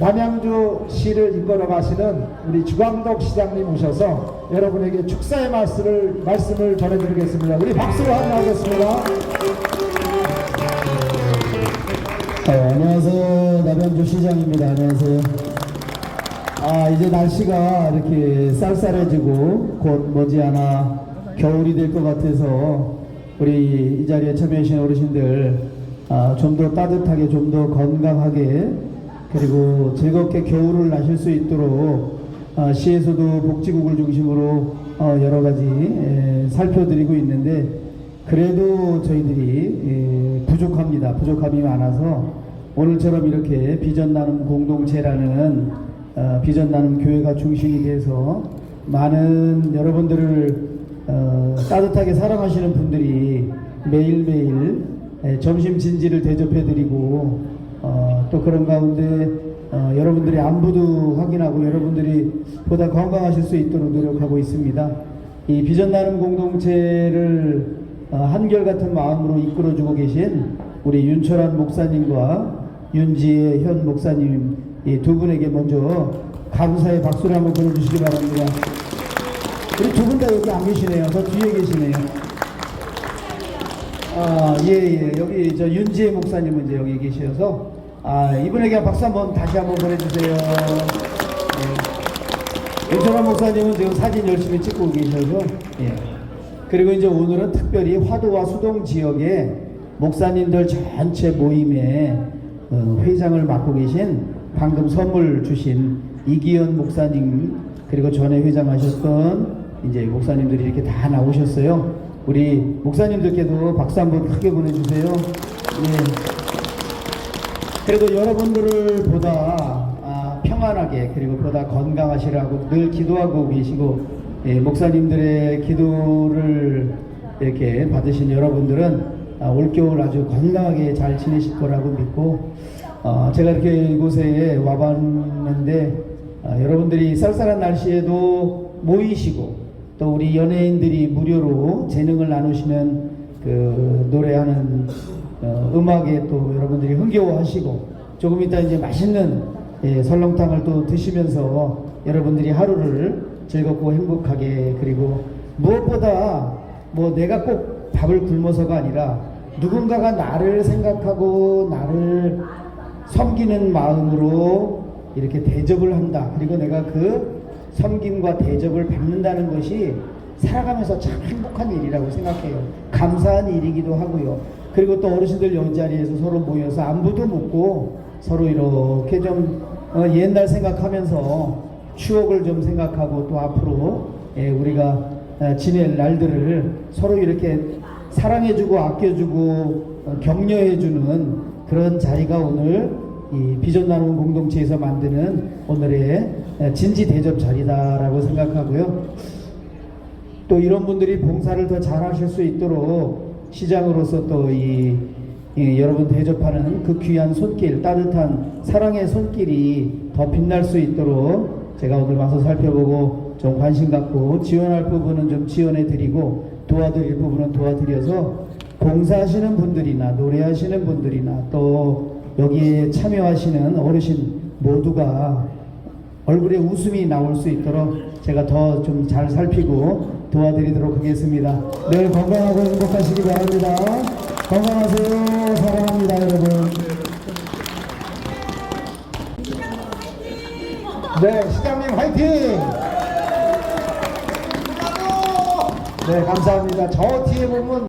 남양주 시를 이끌어 가시는 우리 주광덕 시장님 오셔서 여러분에게 축사의 말씀을 말씀을 전해드리겠습니다. 우리 박수로 환영하겠습니다. 네, 안녕하세요. 남양주 시장입니다. 안녕하세요. 아, 이제 날씨가 이렇게 쌀쌀해지고 곧 머지않아 겨울이 될 것 같아서 우리 이 자리에 참여하신 어르신들 아, 좀 더 따뜻하게 좀 더 건강하게 그리고 즐겁게 겨울을 나실 수 있도록 아, 시에서도 복지국을 중심으로 어, 여러 가지 에, 살펴드리고 있는데 그래도 저희들이 예, 부족합니다. 부족함이 많아서 오늘처럼 이렇게 비전 나눔 공동체라는 어, 비전 나눔 교회가 중심이 돼서 많은 여러분들을 어, 따뜻하게 사랑하시는 분들이 매일매일 예, 점심 진지를 대접해드리고 어, 또 그런 가운데 어, 여러분들의 안부도 확인하고 여러분들이 보다 건강하실 수 있도록 노력하고 있습니다. 이 비전 나눔 공동체를 어, 한결같은 마음으로 이끌어주고 계신 우리 윤철환 목사님과 윤지혜 현 목사님 이 두 분에게 먼저 감사의 박수를 한번 보내주시기 바랍니다. 우리 두 분 다 여기 안 계시네요. 저 뒤에 계시네요. 아, 예, 예. 여기 저 윤지혜 목사님은 이제 여기 계셔서 아, 이분에게 박수 한번 다시 한번 보내주세요. 예. 윤철환 목사님은 지금 사진 열심히 찍고 계셔서 예. 그리고 이제 오늘은 특별히 화도와 수동 지역의 목사님들 전체 모임에 어, 회장을 맡고 계신 방금 선물 주신 이기현 목사님 그리고 전에 회장하셨던 이제 목사님들이 이렇게 다 나오셨어요. 우리 목사님들께도 박수 한번 크게 보내주세요. 예. 그래도 여러분들을 보다 아, 평안하게 그리고 보다 건강하시라고 늘 기도하고 계시고 예, 목사님들의 기도를 이렇게 받으신 여러분들은 아, 올겨울 아주 건강하게 잘 지내실 거라고 믿고 어, 제가 이렇게 이곳에 와봤는데 아, 여러분들이 쌀쌀한 날씨에도 모이시고 또 우리 연예인들이 무료로 재능을 나누시는 그 노래하는 어, 음악에 또 여러분들이 흥겨워하시고 조금 이따 이제 맛있는 예, 설렁탕을 또 드시면서 여러분들이 하루를 즐겁고 행복하게 그리고 무엇보다 뭐 내가 꼭 밥을 굶어서가 아니라 누군가가 나를 생각하고 나를 섬기는 마음으로 이렇게 대접을 한다. 그리고 내가 그 섬김과 대접을 받는다는 것이 살아가면서 참 행복한 일이라고 생각해요. 감사한 일이기도 하고요. 그리고 또 어르신들 옆자리에서 서로 모여서 안부도 묻고 서로 이렇게 좀 어, 옛날 생각하면서 추억을 좀 생각하고 또 앞으로 예, 우리가 어, 지낼 날들을 서로 이렇게 사랑해주고 아껴주고 어, 격려해주는 그런 자리가 오늘 이 비전 나눔 공동체에서 만드는 오늘의 에, 진지 대접 자리다라고 생각하고요. 또 이런 분들이 봉사를 더 잘하실 수 있도록 시장으로서 또이 여러분 대접하는 그 귀한 손길, 따뜻한 사랑의 손길이 더 빛날 수 있도록 제가 오늘 와서 살펴보고 좀 관심 갖고 지원할 부분은 좀 지원해 드리고 도와드릴 부분은 도와드려서 봉사하시는 분들이나 노래하시는 분들이나 또 여기에 참여하시는 어르신 모두가 얼굴에 웃음이 나올 수 있도록 제가 더 좀 잘 살피고 도와드리도록 하겠습니다. 늘 건강하고 행복하시기 바랍니다. 건강하세요. 사랑합니다, 여러분. 네, 시장님 화이팅! 네, 감사합니다. 저 뒤에 보면